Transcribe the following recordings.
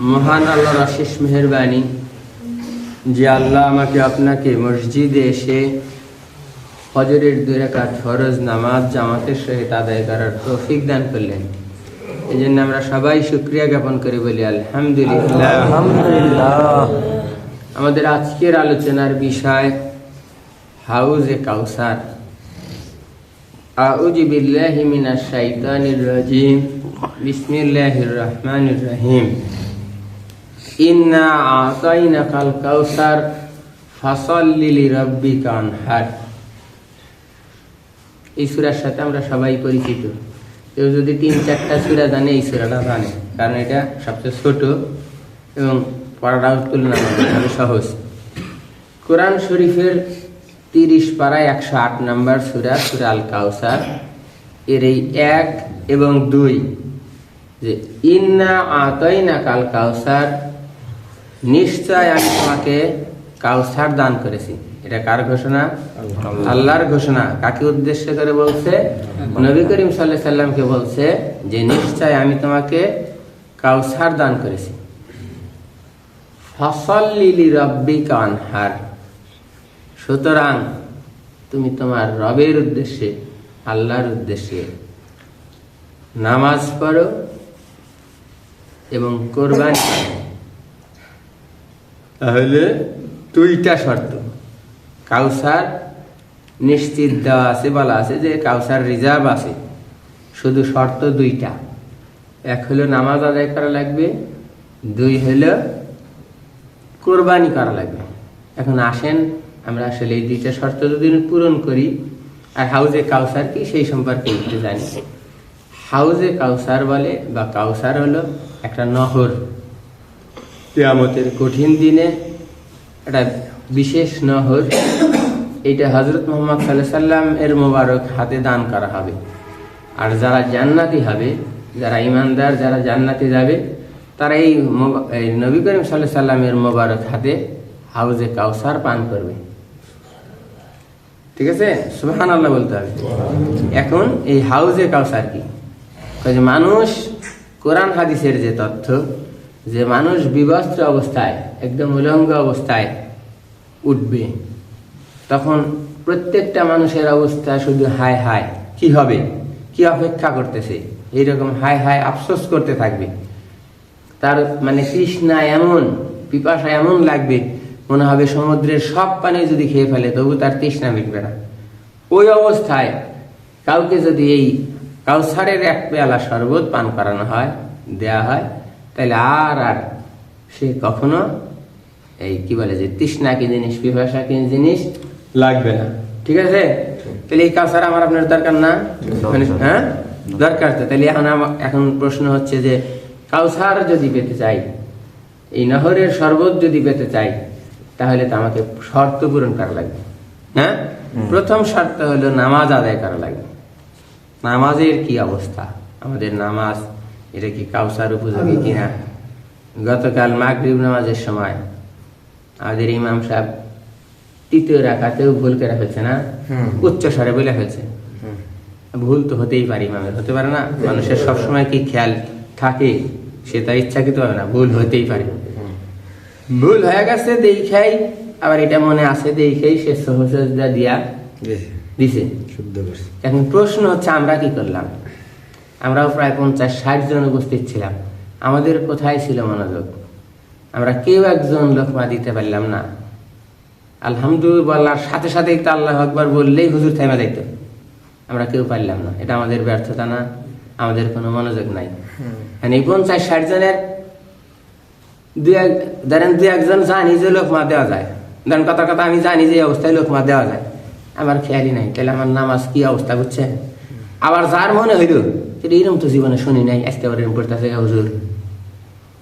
মহান আল্লাহর অশেষ মেহরবানি যে আল্লাহ আমাকে আপনাকে মসজিদে এসে ফজরের দুই রাকাত ফরজ নামাজ জামাতের সহিত আদায় করার তৌফিক দান করলেন। এই জন্য আমরা সবাই শুক্রিয়া জ্ঞাপন করে বলি আলহামদুলিল্লাহ। আমাদের আজকের আলোচনার বিষয় হাউজে কাউসার। আউযু বিল্লাহি মিনাশ শাইতানির রাজিম। বিসমিল্লাহির রহমানির রহিম। ইন্না আতাইনাকাল কাউসার, ফাসাল্লি লিরাব্বিকা আনহার। এই সূরার সাথে আমরা সবাই পরিচিত। কেউ যদি তিন চারটা সূরা জানে, এই সূরাটা জানে। কারণ এটা সবচেয়ে ছোট এবং পড়াটাও তুলনামূলকভাবে সহজ। কোরআন শরীফের তিরিশ পাড়ায় একশো আট নম্বর সুরা সুরা আল কাউসার এর এই এক এবং দুই যে, ইন্না আতই না কাল কাউসার নিশ্চয় আমি তোমাকে কাউসার দান করেছি। এটা কার ঘোষণা? আল্লাহর ঘোষণা। কাকে উদ্দেশ্য করে বলছে? নবী করিম সাল্লাহ সাল্লামকে বলছে যে, নিশ্চয় আমি তোমাকে কাউসার দান করেছি। ফসল্লিলি রব্বি কানহার সুতরাং তুমি তোমার রবের উদ্দেশ্যে, আল্লাহর উদ্দেশ্যে নামাজ পড়ো এবং কোরবানি করো। তাহলে দুইটা শর্ত। কাউসার নিশ্চিত দেওয়া আছে, বলা আছে যে কাউসার রিজার্ভ আছে। শুধু শর্ত দুইটা। এক হলো নামাজ আদায় করা লাগবে, দুই হলো কোরবানি করা লাগবে। এখন আসেন, আমরা আসলে এই দুইটা শর্ত যদি পূরণ করি। আর হাউজে কাউসার কি? সেই সম্পর্কে একটু জানি। হাউজে কাউসার বলে বা কাউসার হলো একটা নহর। কেয়ামতের কঠিন দিনে একটা বিশেষ নহর এটা হজরত মোহাম্মদ সাল্লাহ সাল্লাম এর মোবারক হাতে দান করা হবে। আর যারা জান্নাতি হবে, যারা ইমানদার যারা জান্নাতি যাবে, তারা এই নবী করিম সাল্লাহ সাল্লামের মোবারক হাতে হাউজে কাউসার পান করবে। ঠিক আছে? সুবহান আল্লাহ বলতে হবে। এখন এই হাউজে কাউসার কি? মানুষ কোরআন, হাদিসের যে তথ্য যে মানুষ বিবস্ত্র অবস্থায়, একদম উলঙ্গ অবস্থায় উঠবে, তখন প্রত্যেকটা মানুষের অবস্থা শুধু হায় হায়। কি হবে? কি অপেক্ষা করতেছে? এইরকম হায় হায় আফসোস করতে থাকবে। তার মানে তৃষ্ণা এমন, পিপাসা এমন লাগবে, মনে হবে সমুদ্রের সব পানি যদি খেয়ে ফেলে, তবু তার তৃষ্ণা মিটবে না। ওই অবস্থায় কাউকে যদি এই কাউসারের এক পেয়ালা শরবত পান করানো হয়, দেয়া হয় তাহলে আর আর সে কখনো এই কি বলে যে তৃষ্ণা কি জিনিস পিপাসা কি জিনিস লাগবে না। ঠিক আছে? তাহলে এই কাউসার আমার আপনার দরকার না? মানে, হ্যাঁ? দরকার। তো। তাহলে এখন এখন প্রশ্ন হচ্ছে যে কাউসার যদি পেতে চাই এই নহরের শরবত যদি পেতে চাই তাহলে তো আমাকে শর্ত পূরণ করা লাগবে। হ্যাঁ? প্রথম শর্ত হলো নামাজ আদায় করা লাগবে। নামাজের কি অবস্থা? আমাদের নামাজ এটা কি কাউসার উপযোগী কিনা? গতকাল মাগরিব নামাজের সময় আমাদের ইমাম সাহেব তৃতীয় রাখাতেও ভুল করে ফেলছে না? উচ্চ স্বরে বলে ফেলছে। ভুল তো হতেই পারে ইমামের হতে পারে না? মানুষের সবসময় কি খেয়াল থাকে? সে তার ইচ্ছাকৃত হবে না ভুল হতেই পারে। ভুল হয়ে গেছে দেখাই আবার এটা মনে আছে দেখাই সে সহসা দিয়া দিছে। এখন প্রশ্ন হচ্ছে আমরা কি করলাম? আমরাও প্রায় পঞ্চাশ ষাট জন উপস্থিত ছিলাম। আমাদের কোথায় ছিল মনোযোগ? আমরা কেউ একজন লোকমা দিতে পারলাম না। আলহামদুলিল্লাহর সাথে সাথে তো আল্লাহ আকবার বললেই হুজুর থেমে যাইতো আমরা কেউ পারলাম না। এটা আমাদের ব্যর্থতা না আমাদের কোনো মনোযোগ নাই। মানে এই পঞ্চাশ ষাট জনের দুই এক ধরেন দুই একজন জানি যে লোকমা দেওয়া যায়। ধরেন কথা কথা আমি জানি যে অবস্থায় লোকমা দেওয়া যায়। আমার খেয়ালই নাই। তাহলে আমার নামাজ কি অবস্থা বুঝছে আবার যার মনে হইল সেটা এরকম তো জীবনে শুনি নাই আজকে আবার এরকম পড়তেছে হুজুর।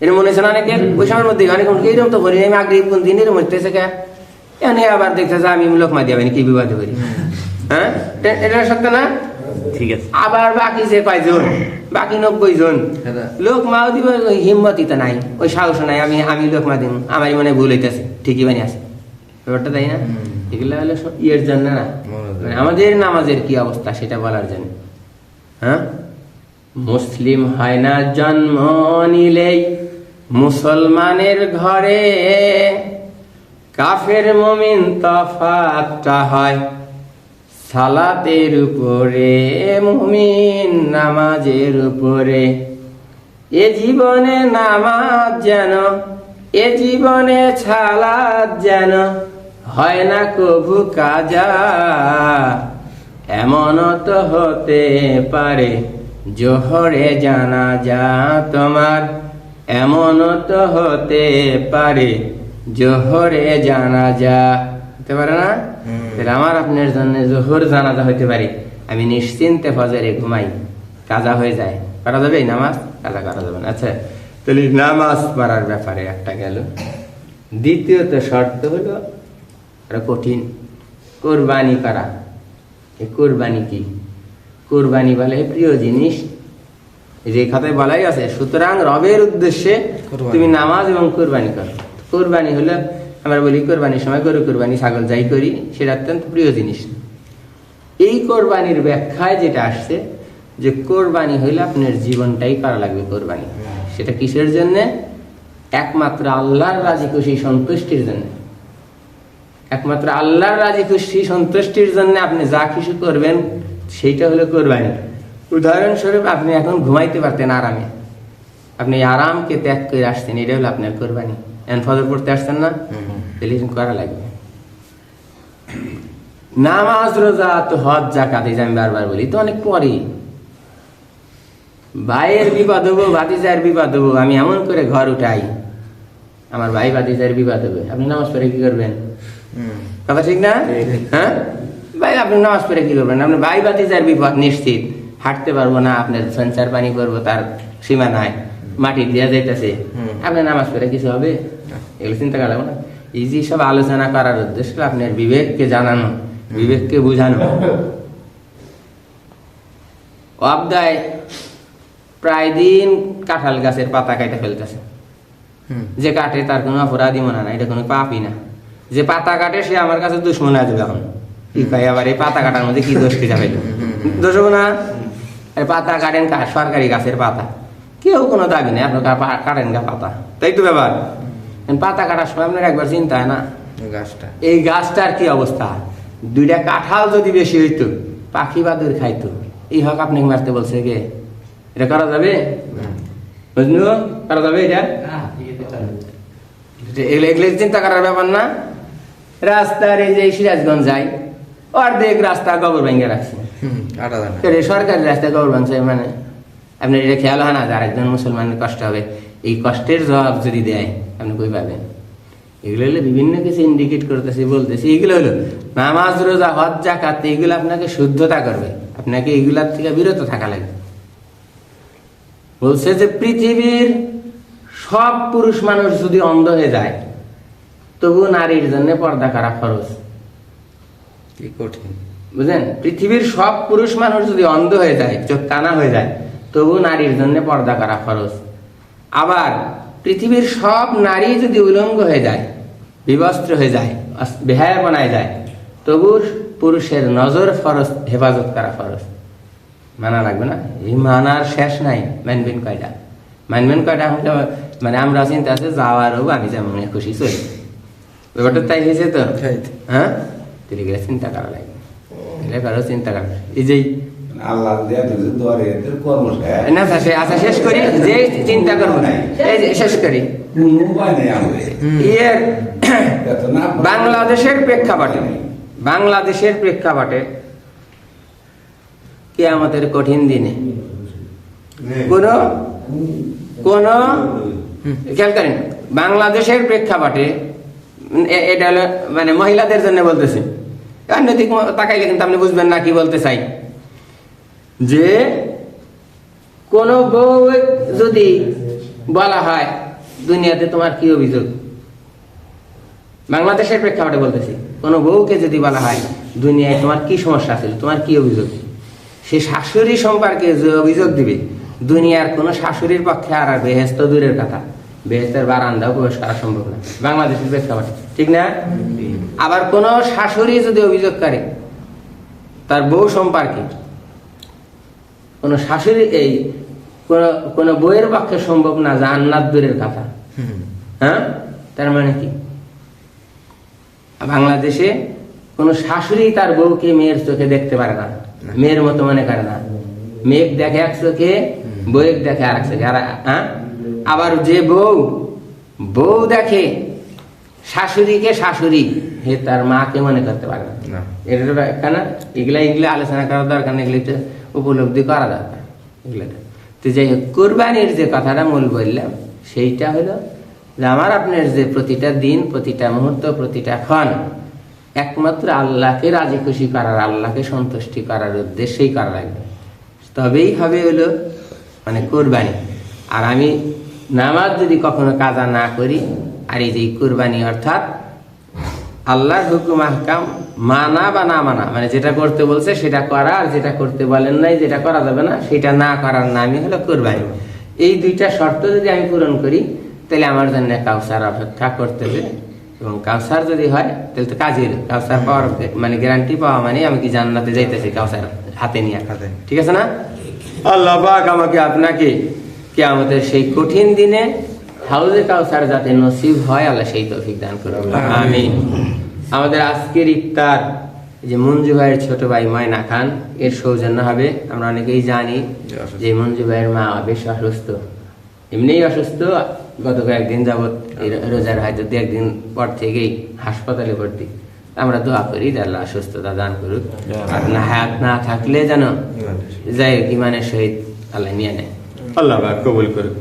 এরকম মনে হচ্ছে না অনেকের? ওই সময়ের মধ্যে অনেক এরকম তো করি নাই, আমি আগে কোন দিন এরকম হইতেছে কে এনে আবার দেখতেছে আমি লোকমা দিয়ে কি বিবাদ করি? হ্যাঁ? এটা- সত্য না? ঠিক আছে। আবার বাকি যে কয়জন? বাকি নব্বই জন। হ্যাঁ। লোক মাও দিব হিম্মতই তো নাই ওই সাহস নাই আমি আমি লোক মা আমারই মনে ভুল হইতেছে ঠিকই বানি আছে। ব্যাপারটা তাই না? এগুলো হলো ইয়ের জন্য না। মানে আমাদের নামাজের কি অবস্থা সেটা বলার জন্য। হ্যাঁ? মুসলিম হয় না, জন্ম নিলেই মুসলমানের ঘরে কাফের মমিন তফাতটা হয়। সালাতের উপরে, মুমিন নামাজের উপরে। এ জীবনে নামাজ যেন, এ জীবনে ছালাত যেন হয় না কভু কাজা। এমন তো হতে পারে জোহরে জানা যা তোমার। এমন তো হতে পারে জোহরে জানা যা। হতে পারে না? তাহলে আমার আপনার জন্য জোহর জানাজা হইতে পারে। আমি নিশ্চিন্তে ফজরে ঘুমাই কাজা হয়ে যায়। করা যাবে নামাজ? কাজা করা যাবে না। আচ্ছা তাহলে নামাজ পড়ার ব্যাপারে একটা গেল। দ্বিতীয়ত শর্ত হলো কঠিন। কোরবানি করা। কোরবানি কি? কোরবানি বলে প্রিয় জিনিস। যে খাতায় বলাই আছে। সুতরাং রবের উদ্দেশ্যে তুমি নামাজ এবং কোরবানি করো। কোরবানি হলো আমরা বলি কোরবানির সময় গরু কোরবানি ছাগল যাই করি সেটা অত্যন্ত প্রিয় জিনিস। এই কোরবানির ব্যাখ্যায় যেটা আসছে যে কোরবানি হইলে আপনার জীবনটাই করা লাগবে কোরবানি। সেটা কিসের জন্য? একমাত্র আল্লাহর রাজি খুশি সন্তুষ্টির জন্য। একমাত্র আল্লাহর রাজি খুশি সন্তুষ্টির জন্য আপনি যা কিছু করবেন সেইটা হলো কোরবানি। উদাহরণস্বরূপ আপনি এখন ঘুমাইতে পারতেন আরামে। আপনি আরামকে ত্যাগ করে আসছেন এটা হলো আপনার কোরবানি। ফজর পড়তে আসছেন না? এরকম করা লাগবে। নামাজ রোজা তো হজ জাকাত এই যে আমি বারবার বলি তো অনেক পরে ভাইয়ের বিপদ হব ভাতিজার বিপদ হব আমি এমন করে ঘর উঠাই। আমার ভাই ভাতিজার বিপদ হবে। আপনি নামাজ পড়ে কি করবেন? কথা ঠিক না? হ্যাঁ? ভাই আপনি নামাজ পড়ে কি করবেন? আপনি ভাই ভাতিজার বিপদ নিশ্চিত। হাঁটতে পারব না আপনার সঞ্চার পানি করব তার সীমা নাই। মাটি দিয়া যাইতেছে। আপনি নামাজ পড়ে কিছু হবে? এগুলো চিন্তা করা না। এই যে সব আলোচনা করার উদ্দেশ্য আপনার বিবেককে জানানো বিবেককে বুঝানো। অবদায় প্রায় দিন কাঁঠাল গাছের পাতা কাটে ফেলতেছে। যে কাটে তার কোনো অপরাধী মনে না এটা কোনো পাপই না। যে পাতা কাটে সে আমার কাছে দুশ্মন আছে এখন। কি কয় আবার এই পাতা কাটার মধ্যে কি দোষ কি যাবে? দোষ হব না পাতা কাটেন কা- সরকারি গাছের পাতা। কেউ কোনো দাবি নেই আপনার কাটেন গা পাতা। তাই তো ব্যাপার। পাতা কাটার সময় আপনার একবার চিন্তা হয় না? গাছটা। এই গাছটার কি অবস্থা? দুইটা কাঁঠাল যদি বেশি হইতো পাখি বাদুর খাইতো এই হক আপনি মারতে বলছে কে? এটা করা যাবে? বুঝলো করা যাবে এটা? এটা- এগুলো এগুলো চিন্তা করার ব্যাপার না। রাস্তার এই যে সিরাজগঞ্জ যাই অর্ধেক রাস্তা গোবর ভেঙে রাখছে। সরকারি রাস্তায় গোবর ভাঙছে মানে আপনার এটা খেয়াল হয় না যে আরেকজন মুসলমানের কষ্ট হবে এই কষ্টের জবাব যদি দেয় আপনি কই পাবেন? এগুলো হলো বিভিন্ন কিছু ইন্ডিকেট করতেছি বলতেছি এগুলো হলো নামাজ রোজা হজ জাকাত এগুলো আপনাকে শুদ্ধতা করবে আপনাকে এগুলার থেকে বিরত থাকা লাগবে। বলছে যে পৃথিবীর সব পুরুষ মানুষ যদি অন্ধ হয়ে যায় তবু নারীর জন্য পর্দা করা খরচ কি কঠিন। বুঝলেন পৃথিবীর সব পুরুষ মানুষ যদি অন্ধ হয়ে যায় চোখ কানা হয়ে যায় তবু নারীর জন্য পর্দা করা খরচ আবার পৃথিবীর সব নারী যদি উলঙ্গ হয়ে যায় বিবস্ত্র হয়ে যায় বেহায়া বানায় যায় তবু পুরুষের নজর ফরজ হেফাজত করা ফরজ। মানা লাগবে না? এই মানার শেষ নাই মানবেন কয়টা? মানবেন কয়টা? মানে আমরা চিন্তা আছে যাওয়ারও আমি যেমন খুশি চলি। ব্যাপারটা তাই হয়েছে তো? হ্যাঁ? তুই গেলে চিন্তা করা এটা করো চিন্তা করা এই যে আল্লাহ দেয়া দিয়েছে দরে তোর কর্ম না আচ্ছা শেষ করি। যে চিন্তা করব এই যে শেষ করি। কোনো উপায় নেই আমাদের। ইয়ের বাংলাদেশের প্রেক্ষাপটে বাংলাদেশের প্রেক্ষাপটে কে আমাদের কঠিন দিনে কোন কোন খেয়াল করেন বাংলাদেশের প্রেক্ষাপটে এটা হলো মানে মহিলাদের জন্য বলতেছি। ম- তাকাইলে কিন্তু আপনি বুঝবেন না কি বলতে চাই। যে কোন বউ যদি বলা হয়, দুনিয়াতে তোমার কি অভিযোগ? বাংলাদেশের প্রেক্ষাপটে বলতেছি, কোন বউকে যদি বলা হয়, দুনিয়ায় তোমার কি সমস্যা ছিল তোমার কি অভিযোগ? সে শাশুড়ি সম্পর্কে যে অভিযোগ দিবে, দুনিয়ার কোন শাশুড়ির পক্ষে আর বেহেস্ত দূরের কথা। বেহেস্তের বারান্দাও প্রবেশ করা সম্ভব না। বাংলাদেশের প্রেক্ষাপটে ঠিক না? আবার কোন শাশুড়ি যদি অভিযোগ করে তার বউ সম্পর্কে কোন শাশুড়ি এই কোন বইয়ের পক্ষে সম্ভব না জান্নাত দূরের কথা। হ্যাঁ? তার মানে কি? বাংলাদেশে কোনো শাশুড়ি তার বউকে মেয়ের চোখে দেখতে পারে না। মেয়ের মতো মনে করে না। মেঘ দেখে এক চোখে বউয়ের দেখে আর এক চোখে। আর হ্যাঁ? আবার যে বউ বউ দেখে শাশুড়িকে শাশুড়ি হে তার মাকে মনে করতে পারে না। না। এটা কেন এগুলা এগুলো আলোচনা করার দরকার নেই এগুলো উপলব্ধি করা দরকার এগুলোটা তো যাই হোক কোরবানির যে কথাটা মূল বললাম সেইটা হলো যে আমার আপনার যে প্রতিটা দিন প্রতিটা মুহূর্ত প্রতিটা ক্ষণ একমাত্র আল্লাহকে রাজি খুশি করার আল্লাহকে সন্তুষ্টি করার উদ্দেশ্যেই করা লাগবে। তবেই হবে হলো মানে কোরবানি। আর আমি নামাজ যদি কখনো কাজা না করি আর এই যে কুরবানি অর্থাৎ আল্লাহর হুকুম আহকাম মানা বা না মানা মানে যেটা করতে বলছে সেটা করা আর যেটা করতে বলেন নাই যেটা করা যাবে না সেটা না করার নামই হলো কোরবানি। এই দুইটা শর্ত যদি আমি পূরণ করি তাহলে আমার জন্য কাউসার অপেক্ষা করতেছে। এবং কাউসার যদি হয় তাহলে তো কাজের কাউসার পাওয়ার মানে গ্যারান্টি পাওয়া মানে আমি কি জান্নাতে যাইতেছি কাউসার হাতে নিয়ে। ঠিক আছে না? আল্লাহ আমাকে আপনাকে কে আমাদের সেই কঠিন দিনে হাউজে কাউসার যাতে নসিব হয় আল্লাহ সেই তৌফিক দান করুন। আমিন। আমাদের আজকের ইফতার যে মঞ্জু ভাইয়ের ছোট ভাই ময়না খান এর সৌজন্য হবে। আমরা অনেকেই জানি যে মঞ্জু ভাইয়ের মা বেশ অসুস্থ। এমনিই অসুস্থ গত কয়েকদিন যাবৎ রোজার হয়তো দু একদিন পর থেকেই হাসপাতালে ভর্তি। আমরা দোয়া করি আল্লাহ সুস্থতা দান করুক। আর না হায়াত না থাকলে যেন যাই ইমানের সহিত আল্লাহ নিয়ে নেয়। আল্লাহ কবুল করুন।